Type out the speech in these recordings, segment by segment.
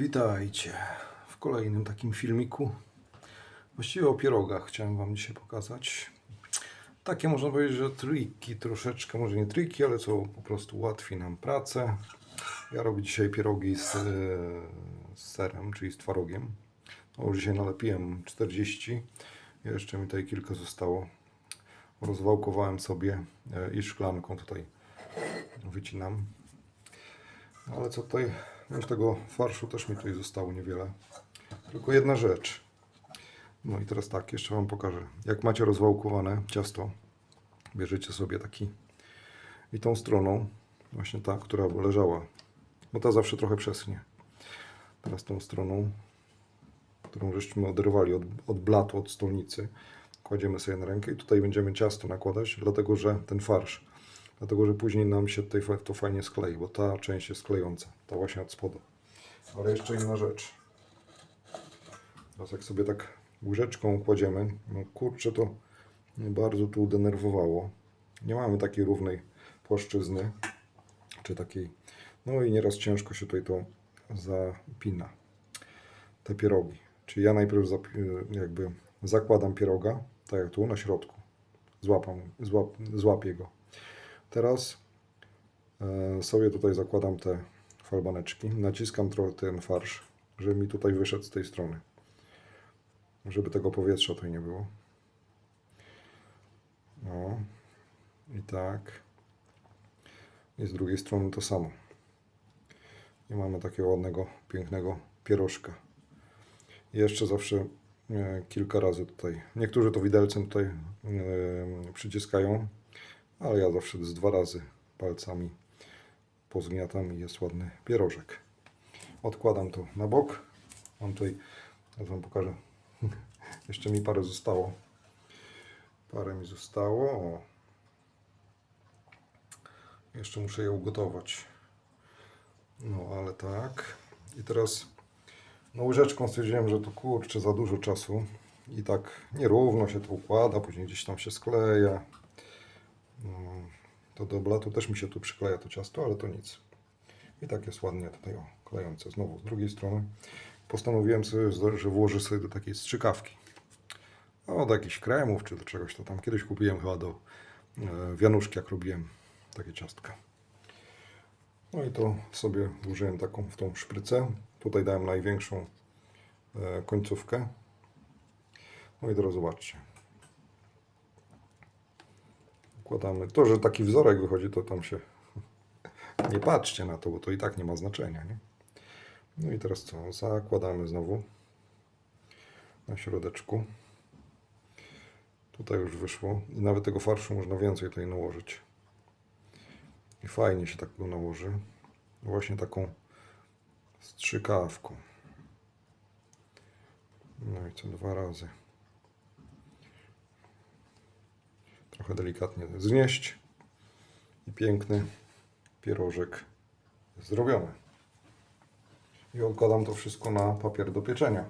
Witajcie w kolejnym takim filmiku. Właściwie o pierogach chciałem Wam dzisiaj pokazać. Takie można powiedzieć, że triki troszeczkę, może nie triki, ale co po prostu ułatwi nam pracę. Ja robię dzisiaj pierogi z, z serem, czyli z twarogiem. No, już dzisiaj nalepiłem 40, jeszcze mi tutaj kilka zostało. Rozwałkowałem sobie e, i szklanką tutaj wycinam. Ale co tutaj, już tego farszu też mi tutaj zostało niewiele. Tylko jedna rzecz. No i teraz tak, jeszcze Wam pokażę. Jak macie rozwałkowane ciasto, bierzecie sobie taki i tą stroną, właśnie ta, która leżała, bo ta zawsze trochę przeschnie. Teraz tą stroną, którą żeśmy oderwali od, od blatu, od stolnicy, kładziemy sobie na rękę i tutaj będziemy ciasto nakładać, dlatego że ten farsz, dlatego że później nam się tutaj to fajnie sklei, bo ta część jest klejąca, ta właśnie od spodu. Ale jeszcze inna rzecz. Teraz jak sobie tak łyżeczką kładziemy, no kurczę to mnie bardzo tu denerwowało. Nie mamy takiej równej płaszczyzny, czy takiej, no i nieraz ciężko się tutaj to zapina. Te pierogi. Czyli ja najpierw zap- jakby zakładam pieroga, tak jak tu, na środku. Złapam, złap, złapię go. Teraz e, sobie tutaj zakładam te falbaneczki, naciskam trochę ten farsz, żeby mi tutaj wyszedł z tej strony. Żeby tego powietrza tutaj nie było. No. I tak. I z drugiej strony to samo. I mamy takiego ładnego, pięknego pierożka. Jeszcze zawsze e, kilka razy tutaj. Niektórzy to widelcem tutaj e, przyciskają, ale ja zawsze z dwa razy palcami pozgniatam i jest ładny pierożek. Odkładam to na bok. Mam tutaj, ja Wam pokażę. Jeszcze mi parę zostało. Parę mi zostało. Jeszcze muszę je ugotować. No ale tak. I teraz no łyżeczką stwierdziłem, że to kurczę za dużo czasu. I tak nierówno się to układa, później gdzieś tam się skleja. No, to do blatu też mi się tu przykleja to ciasto, ale to nic. I tak jest ładnie tutaj o, klejące. Znowu z drugiej strony postanowiłem sobie, że włożę sobie do takiej strzykawki. No, do jakichś kremów czy do czegoś to tam. Kiedyś kupiłem chyba do e, wianuszki, jak robiłem takie ciastka. No i to sobie włożyłem taką w tą szprycę. Tutaj dałem największą e, końcówkę. No i teraz zobaczcie. Układamy. To, że taki wzorek wychodzi, to tam się nie patrzcie na to, bo to i tak nie ma znaczenia. Nie? No i teraz co? Zakładamy znowu na środeczku. Tutaj już wyszło. I nawet tego farszu można więcej tutaj nałożyć. I fajnie się tak go nałoży. Właśnie taką strzykawką. No i co dwa razy. Trochę delikatnie znieść. I piękny pierożek zrobiony. I odkładam to wszystko na papier do pieczenia.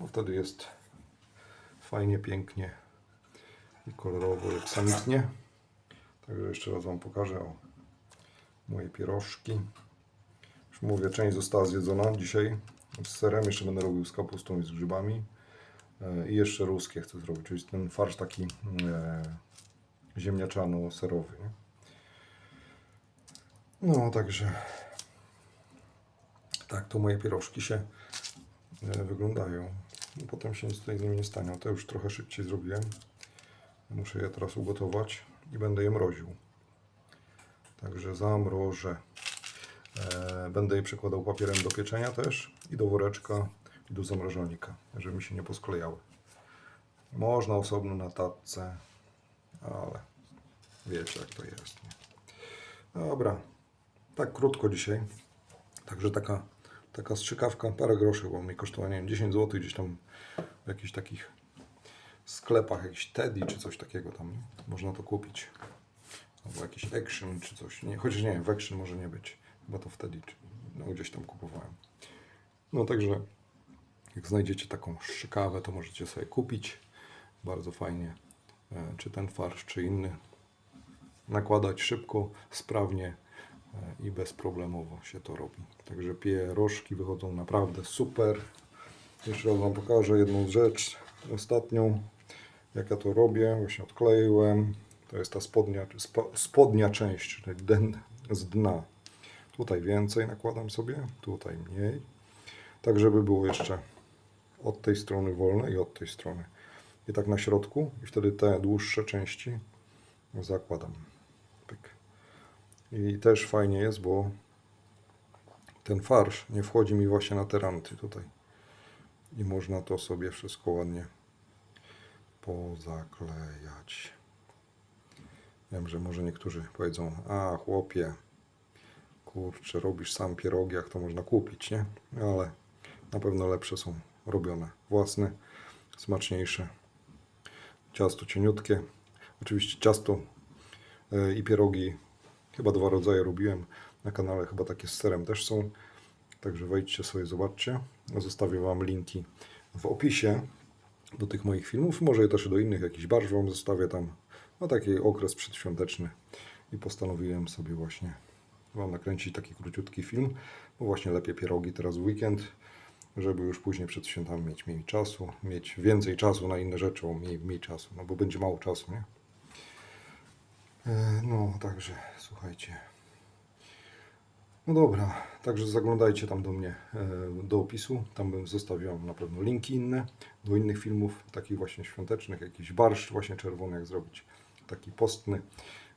No wtedy jest fajnie, pięknie i kolorowo jak samitnie. Także jeszcze raz Wam pokażę o moje pierożki. Już mówię, część została zjedzona dzisiaj z serem. Jeszcze będę robił z kapustą i z grzybami. E, I jeszcze ruskie chcę zrobić, czyli ten farsz taki e, ziemniaczano-serowy. No, także tak to moje pierożki się e, wyglądają. No, potem się nic tutaj z nimi nie stanie. To już trochę szybciej zrobiłem. Muszę je teraz ugotować i będę je mroził. Także zamrożę. E, będę je przykładał papierem do pieczenia też i do woreczka i do zamrażalnika, żeby mi się nie posklejały. Można osobno na tatce, ale wiecie jak to jest. Nie? Dobra, tak krótko dzisiaj. Także taka, taka strzykawka, parę groszy, bo mi kosztowała, nie wiem, 10 zł gdzieś tam w jakichś takich sklepach, jakiś Teddy czy coś takiego tam nie? można to kupić. Albo jakiś Action czy coś. Nie, chociaż nie wiem, w Action może nie być. Chyba to wtedy no, gdzieś tam kupowałem. No także jak znajdziecie taką szczykawę, to możecie sobie kupić. Bardzo fajnie. E, Czy ten farsz, czy inny. Nakładać szybko, sprawnie e, i bezproblemowo się to robi. Także pierożki wychodzą naprawdę super. Jeszcze raz Wam pokażę jedną rzecz, ostatnią, jak ja to robię. Właśnie odkleiłem. To jest ta spodnia, spo- spodnia część, czyli den z dna. Tutaj więcej nakładam sobie, tutaj mniej. Tak, żeby było jeszcze od tej strony wolne i od tej strony. I tak na środku. I wtedy te dłuższe części zakładam. Pyk. I też fajnie jest, bo ten farsz nie wchodzi mi właśnie na te ranty tutaj. I można to sobie wszystko ładnie pozaklejać. Wiem, że może niektórzy powiedzą, a chłopie, kurczę, robisz sam pierogi, jak to można kupić, nie? Ale na pewno lepsze są robione własne, smaczniejsze. Ciasto cieniutkie. Oczywiście ciasto e, i pierogi, chyba dwa rodzaje robiłem na kanale, chyba takie z serem też są. Także wejdźcie sobie, zobaczcie. Zostawię Wam linki w opisie do tych moich filmów. Może też do innych, jakiś barsz Wam zostawię tam. No taki okres przedświąteczny. I postanowiłem sobie właśnie Wam nakręcić taki króciutki film. Bo właśnie lepiej pierogi teraz w weekend, żeby już później przed świętami mieć mniej czasu, mieć więcej czasu na inne rzeczy, mniej, mniej czasu, no bo będzie mało czasu, nie? E, No, także słuchajcie. No dobra, także zaglądajcie tam do mnie e, do opisu. Tam bym zostawił na pewno linki inne do innych filmów, takich właśnie świątecznych, jakiś barszcz właśnie czerwony, jak zrobić taki postny,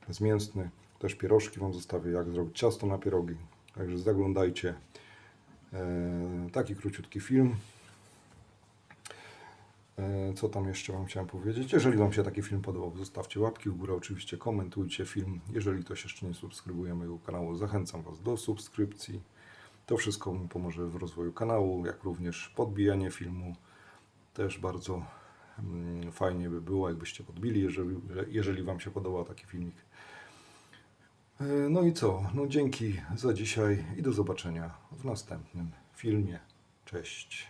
bezmięsny. Też pierożki Wam zostawię, jak zrobić ciasto na pierogi. Także zaglądajcie. E, Taki króciutki film. E, Co tam jeszcze Wam chciałem powiedzieć? Jeżeli Wam się taki film podobał, zostawcie łapki w górę, oczywiście komentujcie film. Jeżeli ktoś jeszcze nie subskrybuje mojego kanału, zachęcam Was do subskrypcji. To wszystko mi pomoże w rozwoju kanału, jak również podbijanie filmu. Też bardzo mm, fajnie by było, jakbyście podbili, jeżeli, jeżeli Wam się podobał taki filmik. E, No i co? No dzięki za dzisiaj i do zobaczenia w następnym filmie. Cześć.